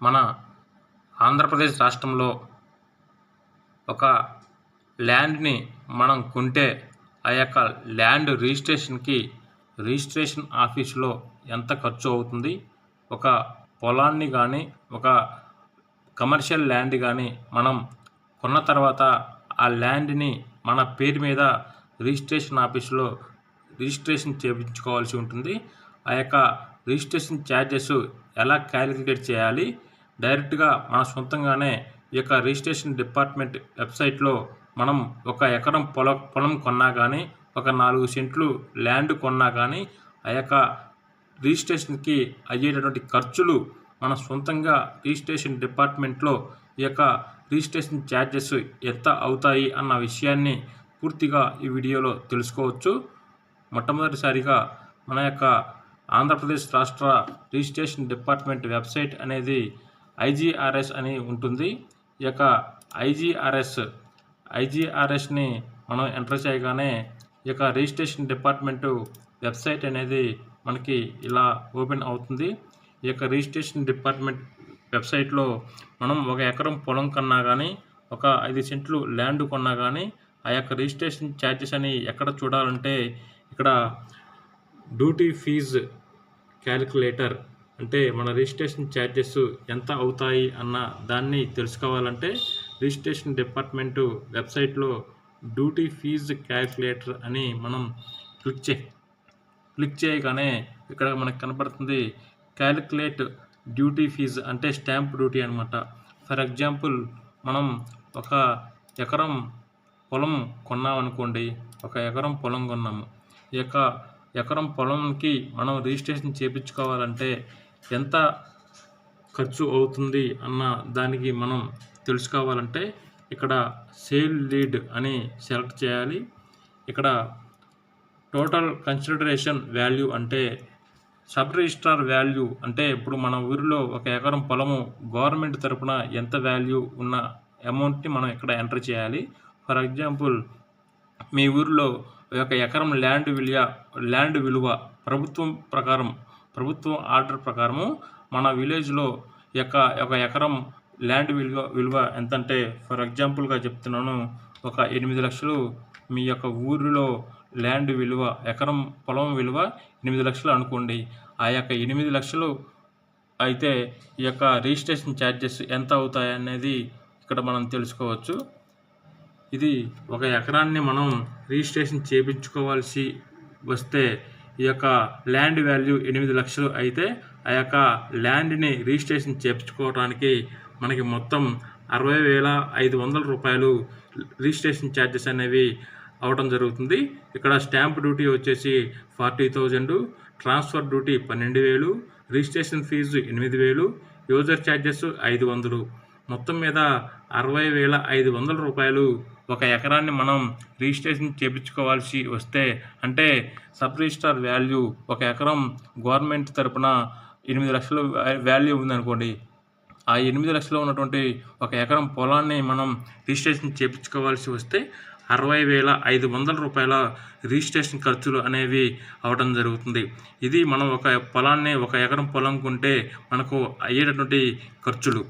మన ఆంధ్రప్రదేశ్ రాష్ట్రంలో ఒక ల్యాండ్ని మనం కొంటే ఆ యొక్క ల్యాండ్ రిజిస్ట్రేషన్కి రిజిస్ట్రేషన్ ఆఫీసులో ఎంత ఖర్చు అవుతుంది? ఒక పొలాన్ని కానీ ఒక కమర్షియల్ ల్యాండ్ కానీ మనం కొన్న తర్వాత ఆ ల్యాండ్ని మన పేరు మీద రిజిస్ట్రేషన్ ఆఫీసులో రిజిస్ట్రేషన్ చేయించుకోవాల్సి ఉంటుంది. ఆ యొక్క రిజిస్ట్రేషన్ ఛార్జెస్ ఎలా క్యాలిక్యులేట్ చేయాలి? డైరెక్ట్గా మన సొంతంగానే ఈ యొక్క రిజిస్ట్రేషన్ డిపార్ట్మెంట్ వెబ్సైట్లో మనం ఒక ఎకరం పొల పొలం కొన్నా కానీ ఒక నాలుగు సెంట్లు ల్యాండ్ కొన్నా కానీ ఆ యొక్క రిజిస్ట్రేషన్కి అయ్యేటటువంటి ఖర్చులు మన సొంతంగా రిజిస్ట్రేషన్ డిపార్ట్మెంట్లో ఈ యొక్క రిజిస్ట్రేషన్ ఛార్జెస్ ఎంత అవుతాయి అన్న విషయాన్ని పూర్తిగా ఈ వీడియోలో తెలుసుకోవచ్చు. మొట్టమొదటిసారిగా మన యొక్క ఆంధ్రప్రదేశ్ రాష్ట్ర రిజిస్ట్రేషన్ డిపార్ట్మెంట్ వెబ్సైట్ అనేది ఐజీఆర్ఎస్ అని ఉంటుంది. ఈ యొక్క ఐజీఆర్ఎస్ ఐజీఆర్ఎస్ని మనం ఎంటర్ చేయగానే ఈ యొక్క రిజిస్ట్రేషన్ డిపార్ట్మెంటు వెబ్సైట్ అనేది మనకి ఇలా ఓపెన్ అవుతుంది. ఈ యొక్క రిజిస్ట్రేషన్ డిపార్ట్మెంట్ వెబ్సైట్లో మనం ఒక ఎకరం పొలం కన్నా కానీ ఒక ఐదు సెంట్లు ల్యాండ్ కొన్నా కానీ ఆ యొక్క రిజిస్ట్రేషన్ ఛార్జెస్ అని ఎక్కడ చూడాలంటే ఇక్కడ డ్యూటీ ఫీజ్ క్యాలిక్యులేటర్ అంటే మన రిజిస్ట్రేషన్ ఛార్జెస్ ఎంత అవుతాయి అన్న దాన్ని తెలుసుకోవాలంటే రిజిస్ట్రేషన్ డిపార్ట్మెంటు వెబ్సైట్లో డ్యూటీ ఫీజ్ క్యాలిక్యులేటర్ అని మనం క్లిక్ చే క్లిక్ చేయగానే ఇక్కడ మనకు కనపడుతుంది క్యాలిక్యులేట్ డ్యూటీ ఫీజ్ అంటే స్టాంప్ డ్యూటీ అనమాట ఫర్ ఎగ్జాంపుల్ మనం ఒక ఎకరం పొలం కొన్నామనుకోండి ఒక ఎకరం పొలం కొన్నాము. ఈ యొక్క ఎకరం పొలంకి మనం రిజిస్ట్రేషన్ చేయించుకోవాలంటే ఎంత ఖర్చు అవుతుంది అన్న దానికి మనం తెలుసుకోవాలంటే ఇక్కడ సేల్ లీడ్ అని సెలెక్ట్ చేయాలి. ఇక్కడ టోటల్ కన్సిడరేషన్ వాల్యూ అంటే సబ్ రిజిస్ట్రార్ వాల్యూ అంటే ఇప్పుడు మన ఊరిలో ఒక ఎకరం పొలము గవర్నమెంట్ తరపున ఎంత వాల్యూ ఉన్న అమౌంట్ని మనం ఇక్కడ ఎంటర్ చేయాలి. ఫర్ ఎగ్జాంపుల్ మీ ఊరిలో ఒక ఎకరం ల్యాండ్ విలువ ల్యాండ్ విలువ ప్రభుత్వం ప్రకారం ప్రభుత్వం ఆర్డర్ ప్రకారము మన విలేజ్లో యొక్క ఒక ఎకరం ల్యాండ్ విలువ విలువ ఎంతంటే ఫర్ ఎగ్జాంపుల్గా చెప్తున్నాను ఒక ఎనిమిది లక్షలు మీ యొక్క ఊరిలో ల్యాండ్ విలువ ఎకరం పొలం విలువ ఎనిమిది లక్షలు అనుకోండి. ఆ యొక్క ఎనిమిది లక్షలు అయితే ఈ యొక్క రిజిస్ట్రేషన్ ఛార్జెస్ ఎంత అవుతాయి అనేది ఇక్కడ మనం తెలుసుకోవచ్చు. ఇది ఒక ఎకరాన్ని మనం రిజిస్ట్రేషన్ చేయించుకోవాల్సి వస్తే ఈ యొక్క ల్యాండ్ వాల్యూ ఎనిమిది లక్షలు అయితే ఆ యొక్క ల్యాండ్ని రిజిస్ట్రేషన్ చేయించుకోవడానికి మనకి మొత్తం అరవై వేల ఐదు వందల రూపాయలు రిజిస్ట్రేషన్ ఛార్జెస్ అనేవి అవడం జరుగుతుంది. ఇక్కడ స్టాంప్ డ్యూటీ వచ్చేసి ఫార్టీ థౌజండ్ ట్రాన్స్ఫర్ డ్యూటీ పన్నెండు వేలు రిజిస్ట్రేషన్ ఫీజు ఎనిమిది వేలు యూజర్ ఛార్జెస్ ఐదు వందలు. మొత్తం మీద అరవై వేల ఐదు వందల రూపాయలు ఒక ఎకరాన్ని మనం రిజిస్ట్రేషన్ చేయించుకోవాల్సి వస్తే అంటే సబ్ రిజిస్టార్ వాల్యూ ఒక ఎకరం గవర్నమెంట్ తరపున ఎనిమిది లక్షల వాల్యూ ఉందనుకోండి ఆ ఎనిమిది లక్షలు ఉన్నటువంటి ఒక ఎకరం పొలాన్ని మనం రిజిస్ట్రేషన్ చేయించుకోవాల్సి వస్తే అరవై వేల ఐదు వందల రూపాయల రిజిస్ట్రేషన్ ఖర్చులు అనేవి అవడం జరుగుతుంది. ఇది మనం ఒక పొలాన్ని ఒక ఎకరం పొలం కొంటే మనకు అయ్యేటటువంటి ఖర్చులు.